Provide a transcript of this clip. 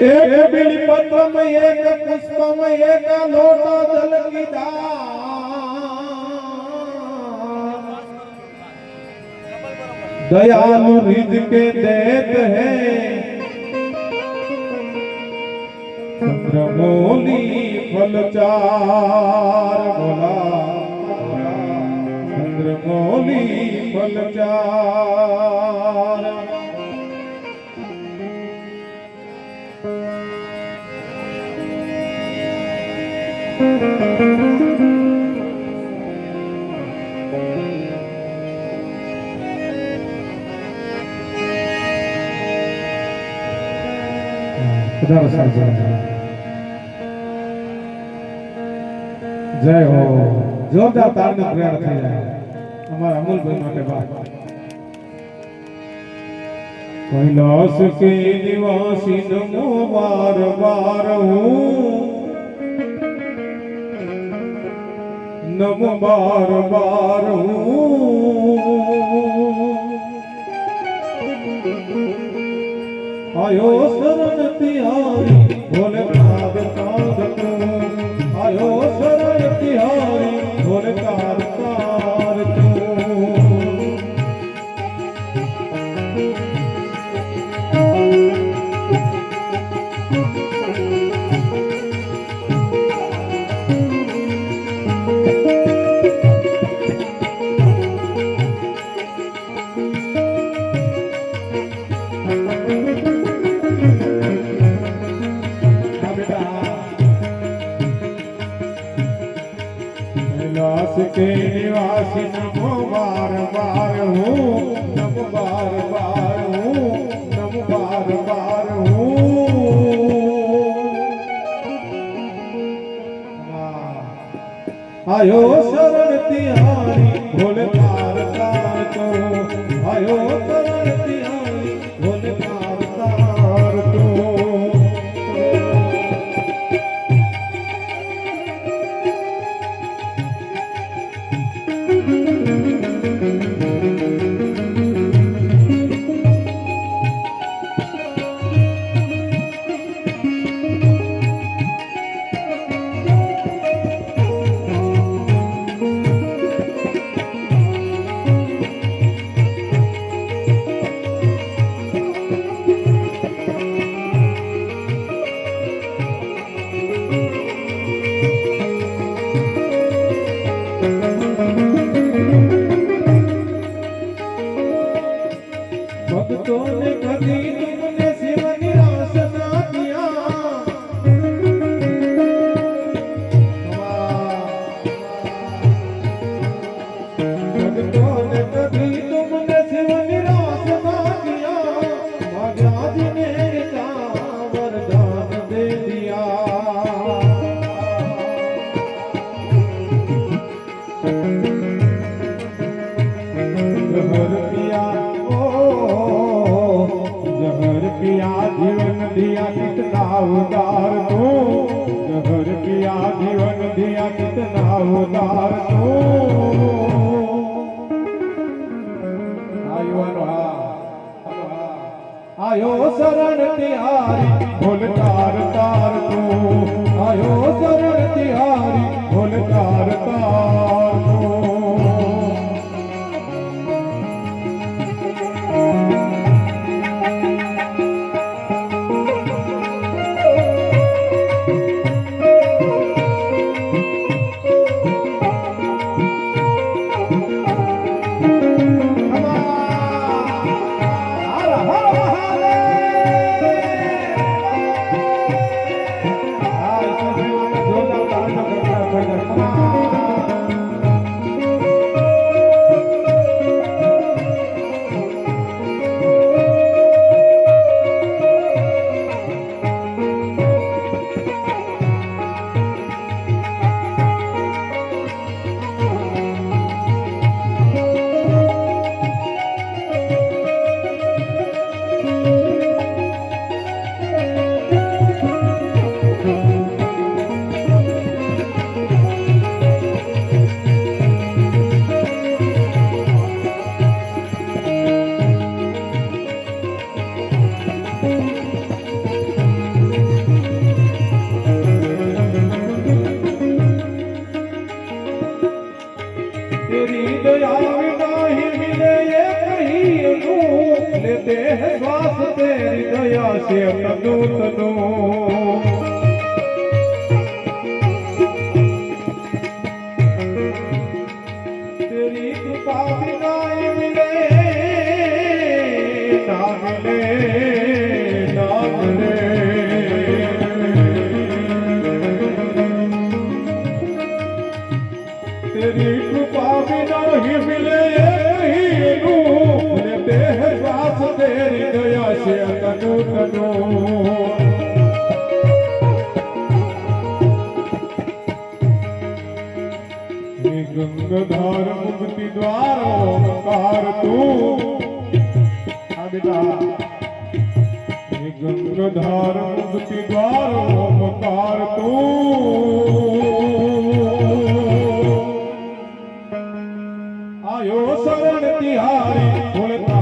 એક બીલીપત્રમાં એક પુષ્પમાં એક લોટા જલ કીધા દયાલુ રીજ કે દેત હે ચંદ્રમોલી ફલ બોલા चंद्रमौली फलचार પધારો સાહેબ જય હો જોરદાર તારને પ્રેરણા થઈ જાય અમારા અમુલભાઈ માટે વાત. કૈલાસ કે નિવાસી નમો વાર વાર હું. નમો બાર બાર હું. આયો શરણ તિહારી ભોલે કાદ કાદ આયો શરણ કે નિવાસી નમો વાર વાર હું આયો શરણ તિહારી ભોલે પાર કરો આયો શરણ તિહારી ભક્તો ને કદી તુમને શિવની રાસ ના દિયા ભક્તો ને કદી તુમને શિવની રાસ ના હર પિયા उदार तू जहर पिया जीवन दिया कितना उदार तू आयो हा आयो शरण तिहारी भोल શ્વાસ તે તનુ તનુ કડો કડો ગંગાધાર મુક્તિ દ્વારો કાર તું આ બેટા ગંગાધાર મુક્તિ દ્વારો મકાર તું આયો શરણ તિહારી ભોળતા